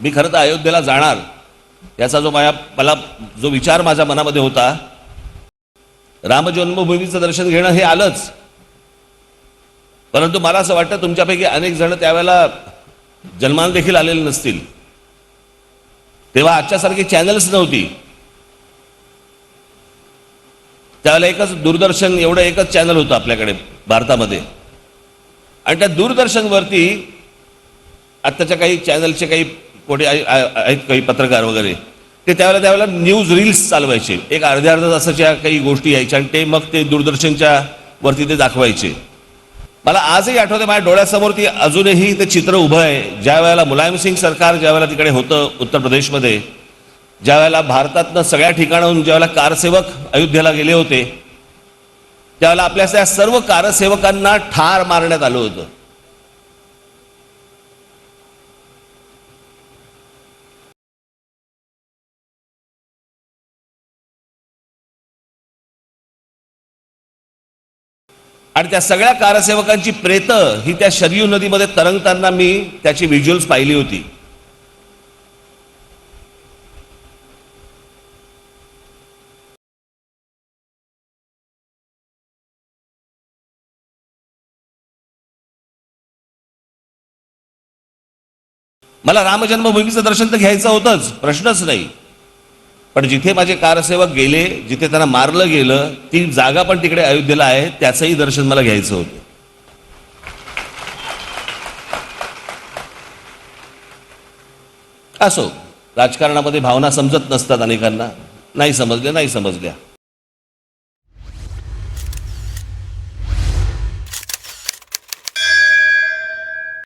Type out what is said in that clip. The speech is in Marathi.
मी खरं तर अयोध्येला जाणार. याचा जो माझ्या मला जो विचार माझ्या मनामध्ये होता राम जन्मभूमीचं दर्शन घेणं हे आलंच. परंतु मला असं वाटतं तुमच्यापैकी अनेक जण त्यावेळेला जन्माला देखील आलेले नसतील. तेव्हा आजच्यासारखी चॅनल्स नव्हती. त्यावेळेला एकच दूरदर्शन एवढं एकच चॅनल होतं आपल्याकडे भारतामध्ये. आणि त्या दूरदर्शनवरती आत्ताच्या काही चॅनलचे काही कोणी आहेत काही पत्रकार वगैरे ते त्यावेळेला त्यावेळेला न्यूज रील्स चालवायचे. एक अर्ध्या अर्ध्या तासाच्या काही गोष्टी यायच्या आणि ते मग ते दूरदर्शनच्या वरती ते दाखवायचे. मला आजही आठवते माझ्या डोळ्यासमोर ती अजूनही ते चित्र उभं आहे. ज्या वेळेला मुलायमसिंग सरकार ज्या वेळेला तिकडे होतं उत्तर प्रदेशमध्ये ज्या वेळेला भारतातनं सगळ्या ठिकाणाहून ज्या वेळेला कारसेवक अयोध्येला गेले होते त्यावेळेला आपल्या त्या सर्व कारसेवकांना ठार मारण्यात आलं होतं. आणि त्या सगळ्या कारसेवकांची प्रेत ही त्या शरयू नदीमध्ये तरंगताना मी त्याची व्हिज्युअल्स पाहिली होती. मला रामजन्मभूमीचं दर्शन तर घ्यायचं होतंच प्रश्नच नाही. पण जिथे माझे कारसेवक गेले जिथे त्यांना मारलं गेलं ती जागा पण तिकडे अयोध्येला आहे त्याचंही दर्शन मला घ्यायचं होतं. असो राजकारणामध्ये भावना समजत नसतात अनेकांना. नाही समजल्या नाही समजल्या.